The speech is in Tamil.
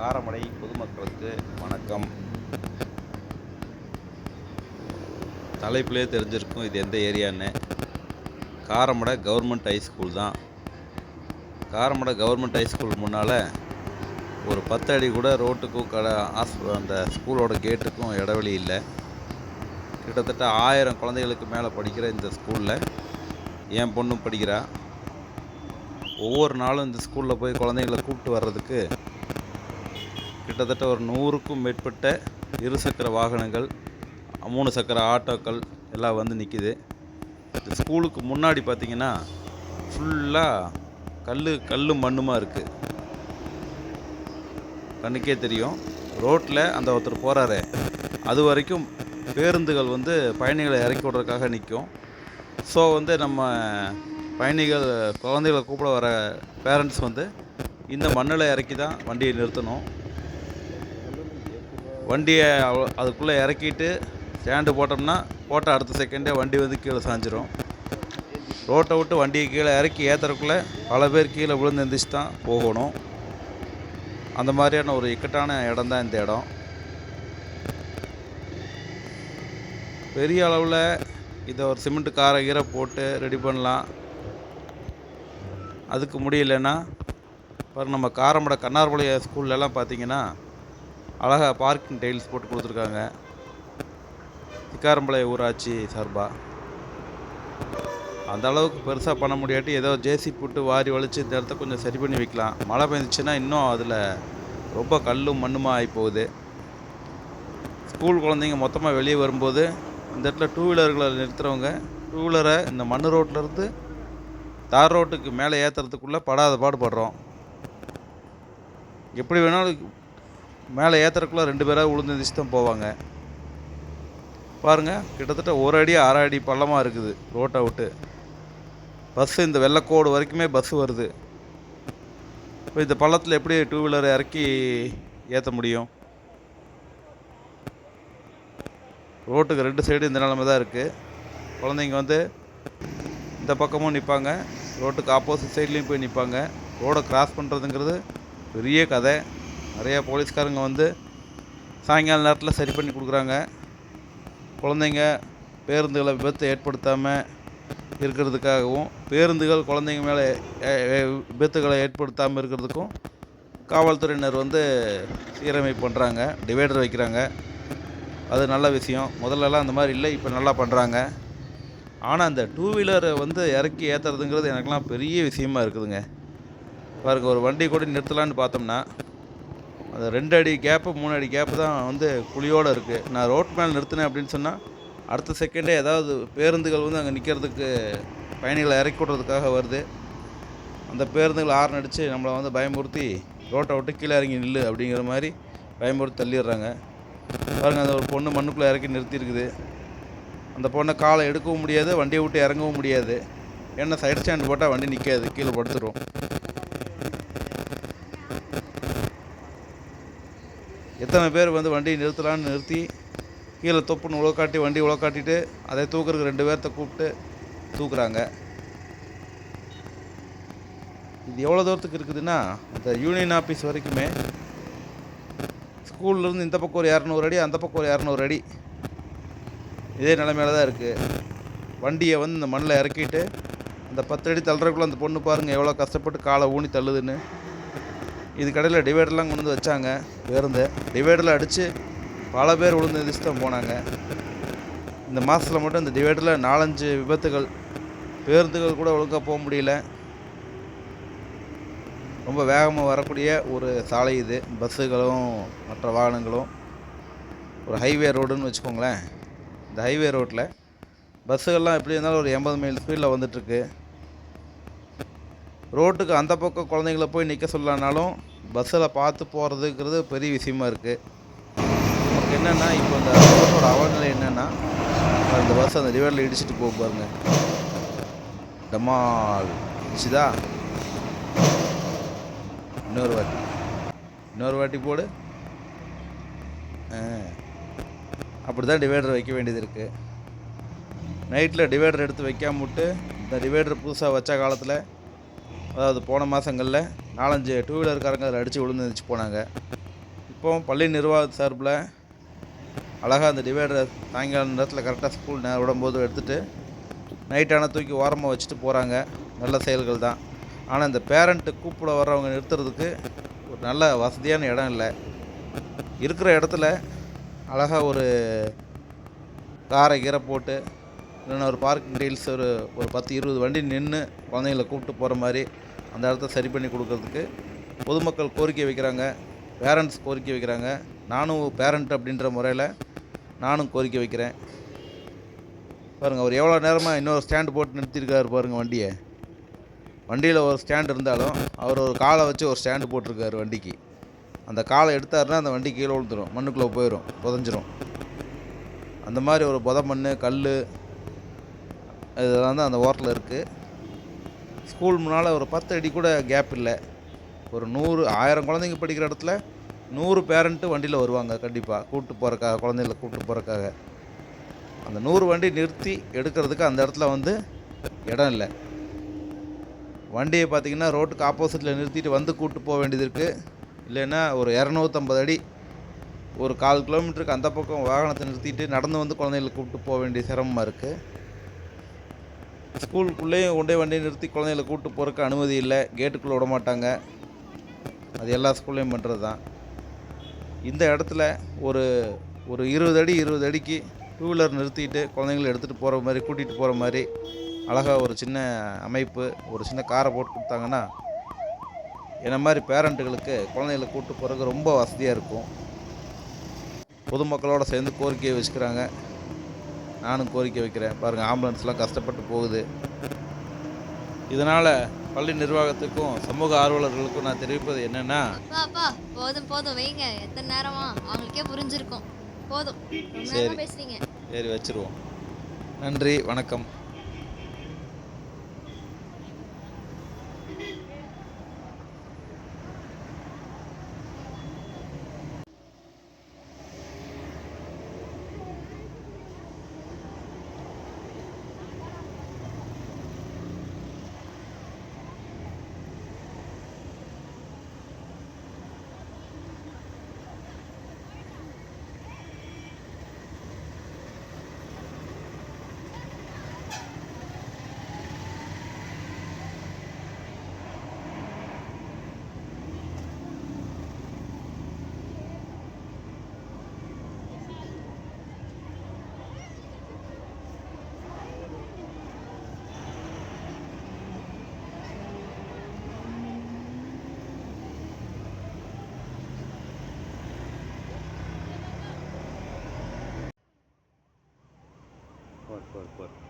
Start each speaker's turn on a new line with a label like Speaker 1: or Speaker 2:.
Speaker 1: காரமடை பொதுமக்களுக்கு வணக்கம். தலைப்புலேயே தெரிஞ்சிருக்கும் இது எந்த ஏரியான்னு. காரமடை கவர்மெண்ட் ஹை ஸ்கூல் தான். காரமடை கவர்மெண்ட் ஹை ஸ்கூல் முன்னால் ஒரு பத்து அடி கூட ரோட்டுக்கும் கடை ஆஸ் அந்த ஸ்கூலோட கேட்டுக்கும் இடைவெளி இல்லை. கிட்டத்தட்ட ஆயிரம் குழந்தைகளுக்கு மேலே படிக்கிற இந்த ஸ்கூலில் என் பொண்ணும் படிக்கிறா. ஒவ்வொரு நாளும் இந்த ஸ்கூலில் போய் குழந்தைங்களை கூப்பிட்டு வர்றதுக்கு கிட்டத்தட்ட ஒரு நூறுக்கும் மேற்பட்ட இருசக்கர வாகனங்கள் மூணு சக்கர ஆட்டோக்கள் எல்லாம் வந்து நிற்கிது ஸ்கூலுக்கு முன்னாடி பார்த்தீங்கன்னா ஃபுல்லாக கல் கல்லும் மண்ணுமா இருக்குது கண்ணுக்கே தெரியும். ரோட்டில் அந்த ஒருத்தர் போகிறாரு அது வரைக்கும் பேருந்துகள் வந்து பயணிகளை இறக்கி விட்றதுக்காக நிற்கும் ஸோ வந்து நம்ம பயணிகள் குழந்தைகளை கூப்பிட வர பேரண்ட்ஸ் வந்து இந்த மண்ணில் இறக்கி தான் வண்டியை நிறுத்தணும். வண்டியை அதுக்குள்ளே இறக்கிட்டு ஸ்டாண்டு போட்டோம்னா போட்ட அடுத்த செகண்டே வண்டி வந்து கீழே சாஞ்சிரும். ரோட்டை விட்டு வண்டியை கீழே இறக்கி ஏற்றுறக்குள்ளே பல பேர் கீழே விழுந்து எந்திரிச்சு தான் போகணும். அந்த மாதிரியான ஒரு இக்கட்டான இடம் தான் இந்த இடம். பெரிய அளவில் இதை ஒரு சிமெண்ட் காரை கீரை போட்டு ரெடி பண்ணலாம். அதுக்கு முடியலன்னா இப்போ நம்ம காரமட கண்ணார்பாளைய ஸ்கூல்லலாம் பார்த்தீங்கன்னா அழகாக பார்க்கிங் டைல்ஸ் போட்டு கொடுத்துருக்காங்க. சிக்காரம்பாளைய ஊராட்சி சார்பாக அந்த அளவுக்கு பெருசாக பண்ண முடியாட்டி ஏதோ ஜேசி போட்டு வாரி வலிச்சு இந்த இடத்த கொஞ்சம் சரி பண்ணி வைக்கலாம். மழை பெஞ்சிச்சுன்னா இன்னும் அதில் ரொம்ப கல்லும் மண்ணுமா ஆகி போகுது ஸ்கூல் குழந்தைங்க மொத்தமாக வெளியே வரும்போது இந்த இடத்துல டூ வீலர்களை நிறுத்துகிறவங்க டூ வீலரை இந்த மண் ரோட்லேருந்து தார் ரோட்டுக்கு மேலே ஏற்றுறதுக்குள்ளே படாத பாடுபடுறோம். எப்படி வேணாலும் மேலே ஏற்றுறக்குள்ளே ரெண்டு பேராக உளுந்து எந்திரிச்சு தான் போவாங்க. பாருங்கள் கிட்டத்தட்ட ஒரு அடி அரை அடி பள்ளமாக இருக்குது ரோட்டை விட்டு. பஸ்ஸு இந்த வெள்ளக்கோடு வரைக்குமே பஸ்ஸு வருது. இப்போ இந்த பள்ளத்தில் எப்படி டூ வீலரை இறக்கி ஏற்ற முடியும்? ரோட்டுக்கு ரெண்டு சைடு இந்த நிலமை தான் இருக்குது குழந்தைங்க வந்து இந்த பக்கமும் நிற்பாங்க ரோட்டுக்கு ஆப்போசிட் சைட்லேயும் போய் நிற்பாங்க ரோடை கிராஸ் பண்ணுறதுங்கிறது பெரிய கதை. நிறையா போலீஸ்காரங்க வந்து சாயங்கால நேரத்தில் சரி பண்ணி கொடுக்குறாங்க. குழந்தைங்க பேருந்துகளை விபத்து ஏற்படுத்தாமல் இருக்கிறதுக்காகவும் பேருந்துகள் குழந்தைங்க மேலே விபத்துகளை ஏற்படுத்தாமல் இருக்கிறதுக்கும் காவல்துறையினர் வந்து சீரமைப்பு பண்ணுறாங்க டிவைடர் வைக்கிறாங்க. அது நல்ல விஷயம். முதல்லலாம் அந்த மாதிரி இல்லை இப்போ நல்லா பண்ணுறாங்க ஆனால் அந்த டூ வீலரை வந்து இறக்கி ஏற்றுறதுங்கிறது எனக்கெல்லாம் பெரிய விஷயமா இருக்குதுங்க. பாருங்கள் ஒரு வண்டி கூட நிறுத்தலான்னு பார்த்தோம்னா அந்த ரெண்டு அடி கேப்பு மூணு அடி கேப்பு தான் வந்து குழியோடு இருக்குது நான் ரோட் மேலே நிறுத்தினேன் அப்படின்னு சொன்னால் அடுத்த செகண்டே ஏதாவது பேருந்துகள் வந்து அங்கே நிற்கிறதுக்கு பயணிகளை இறக்கி விட்றதுக்காக வருது. அந்த பேருந்துகள் ஹார்ன் அடித்து நம்மளை வந்து பயமுறுத்தி ரோட்டை விட்டு கீழே இறங்கி நில்லு அப்படிங்கிற மாதிரி பயமுறுத்தி தள்ளிடுறாங்க. பாருங்கள் அந்த ஒரு பொண்ணு மண்ணுக்குள்ளே இறக்கி நிறுத்தியிருக்குது. அந்த பொண்ணை காலை எடுக்கவும் முடியாது வண்டியை விட்டு இறங்கவும் முடியாது. ஏன்னா சைடு ஸ்டாண்ட் போட்டால் வண்டி நிற்காது கீழே படுத்துரும். எத்தனை பேர் வந்து வண்டியை நிறுத்தலான்னு நிறுத்தி கீழே தொப்புன்னு உழக்காட்டி வண்டி உழக்காட்டிட்டு அதை தூக்குறதுக்கு ரெண்டு பேர்த்த கூப்பிட்டு தூக்குறாங்க. இது எவ்வளோ தூரத்துக்கு இருக்குதுன்னா இந்த யூனியன் ஆஃபீஸ் வரைக்குமே ஸ்கூல்லேருந்து இந்த பக்கம் ஒரு இரநூறு அடி அந்த பக்கம் ஒரு இரநூறு அடி. இதே நிலைமையில தான் இருக்குது வண்டியை வந்து இந்த மண்ணில் இறக்கிட்டு அந்த பத்து அடி தள்ளுறதுக்குள்ளே அந்த பொண்ணு பாருங்கள் எவ்வளோ கஷ்டப்பட்டு காலை ஊனி தள்ளுதுன்னு. இது கடையில் டிவைடர்லாம் கொண்டு வந்து வச்சாங்க. பேருந்து டிவைடரில் அடித்து பல பேர் விழுந்து எதிர்த்து போனாங்க. இந்த மாதத்தில் மட்டும் இந்த டிவைடரில் நாலஞ்சு விபத்துகள் பேருந்துகள் கூட ஒழுங்காக போக முடியல. ரொம்ப வேகமாக வரக்கூடிய ஒரு சாலை இது. பஸ்ஸுகளும் மற்ற வாகனங்களும். ஒரு ஹைவே ரோடுன்னு வச்சுக்கோங்களேன். இந்த ஹைவே ரோட்டில் பஸ்ஸுகள்லாம் எப்படி இருந்தாலும் ஒரு எண்பது மைல் ஸ்பீடில் வந்துட்டுருக்கு ரோட்டுக்கு அந்த பக்கம் குழந்தைங்கள போய் நிற்க சொல்லனாலும் பஸ்ஸில் பார்த்து போகிறதுங்கிறது பெரிய விஷயமா இருக்குது நமக்கு என்னென்னா இப்போ இந்த பஸ்ஸோட அவநிலை என்னென்னா அந்த பஸ் அந்த டிவைடரில் இடிச்சிட்டு போக பாருங்க. டமால். இடிச்சுதா? இன்னொரு வாட்டி. இன்னொரு வாட்டி போடு. அப்படி தான் டிவைடர் வைக்க வேண்டியது இருக்குது நைட்டில் டிவைடர் எடுத்து வைக்காம விட்டு இந்த டிவைடர் புதுசாக வச்ச காலத்தில் அதாவது போன மாதங்களில் நாலஞ்சு டூ வீலர்காரங்க அதில் அடித்து விழுந்துருச்சு போனாங்க. இப்போ பள்ளி நிர்வாக சார்பில் அழகாக அந்த டிவைடரை சாயங்காலம் நேரத்தில் கரெக்டாக ஸ்கூல் நேரம் விடும்போது எடுத்துகிட்டு நைட்டான தூக்கி ஓரமாக வச்சுட்டு போகிறாங்க நல்ல செயல்கள் தான். ஆனால் இந்த பேரண்ட்டு கூப்பிட வர்றவங்க நிறுத்துறதுக்கு ஒரு நல்ல வசதியான இடம் இல்லை. இருக்கிற இடத்துல அழகாக ஒரு காரை கீரை போட்டு இல்லைன்னா ஒரு பார்க்கிங் டீல்ஸ் ஒரு ஒரு பத்து இருபது வண்டி நின்று குழந்தைங்கள கூப்பிட்டு போகிற மாதிரி அந்த இடத்த சரி பண்ணி கொடுக்கறதுக்கு பொதுமக்கள் கோரிக்கை வைக்கிறாங்க பேரண்ட்ஸ் கோரிக்கை வைக்கிறாங்க. நானும் பேரண்ட் அப்படின்ற முறையில் நானும் கோரிக்கை வைக்கிறேன். பாருங்கள் அவர் எவ்வளோ நேரமாக இன்னொரு ஸ்டாண்டு போட்டு நிறுத்தியிருக்காரு பாருங்கள் வண்டியை. வண்டியில் ஒரு ஸ்டாண்ட் இருந்தாலும் அவர் ஒரு காலை வச்சு ஒரு ஸ்டாண்டு போட்டிருக்காரு வண்டிக்கு. அந்த காலை எடுத்தாருன்னா அந்த வண்டி கீழே விழுந்துடும் மண்ணுக்குள்ளே போயிடும் புதஞ்சிரும். அந்த மாதிரி ஒரு புத மண் கல் இதெல்லாம் தான் அந்த ஓரத்தில் இருக்குது ஸ்கூல் முன்னால் ஒரு பத்து அடி கூட கேப் இல்லை. ஒரு நூறு ஆயிரம் குழந்தைங்க படிக்கிற இடத்துல நூறு பேரண்ட்டு வண்டியில் வருவாங்க கண்டிப்பாக கூப்பிட்டு போகிறக்காக குழந்தைங்கள கூப்பிட்டு போகிறக்காக அந்த நூறு வண்டி நிறுத்தி எடுக்கிறதுக்கு அந்த இடத்துல வந்து இடம் இல்லை. வண்டியை பார்த்தீங்கன்னா ரோட்டுக்கு ஆப்போசிட்டில் நிறுத்திட்டு வந்து கூப்பிட்டு போக வேண்டியது இருக்குது இல்லைன்னா ஒரு இரநூத்தம்பது அடி ஒரு கால் கிலோமீட்டருக்கு அந்த பக்கம் வாகனத்தை நிறுத்திட்டு நடந்து வந்து குழந்தைகளை கூப்பிட்டு போக வேண்டிய சிரமமாக இருக்குது ஸ்கூலுக்குள்ளேயும் கொண்டே வண்டியை நிறுத்தி குழந்தைகளை கூப்பிட்டு போகிறக்கு அனுமதி இல்லை. கேட்டுக்குள்ளே விட மாட்டாங்க. அது எல்லா ஸ்கூல்லையும் பண்ணுறது தான். இந்த இடத்துல ஒரு ஒரு இருபது அடி இருபது அடிக்கு டூ வீலர் நிறுத்திட்டு குழந்தைங்களை எடுத்துகிட்டு போகிற மாதிரி கூட்டிகிட்டு போகிற மாதிரி அழகாக ஒரு சின்ன அமைப்பு ஒரு சின்ன காரை போட்டு கொடுத்தாங்கன்னா என்ன மாதிரி பேரண்ட்டுகளுக்கு குழந்தைகளை கூப்பிட்டு போகிறதுக்கு ரொம்ப வசதியாக இருக்கும். பொதுமக்களோட சேர்ந்து கோரிக்கையை வச்சுக்கிறாங்க. நானும் கோரிக்கை வைக்கிறேன். பாருங்கள் ஆம்புலன்ஸ்லாம் கஷ்டப்பட்டு போகுது. இதனால் பள்ளி நிர்வாகத்துக்கும் சமூக ஆர்வலர்களுக்கும் நான் தெரிவிப்பது என்னென்னா
Speaker 2: அப்பா போதும் போதும் வைங்க. எத்தனை நேரமா? அவங்களுக்கே புரிஞ்சிருக்கும். போதும்.
Speaker 1: சரி.
Speaker 2: பேசுறீங்க.
Speaker 1: சரி வச்சுருவோம். நன்றி வணக்கம்.
Speaker 3: போர் போர் போர்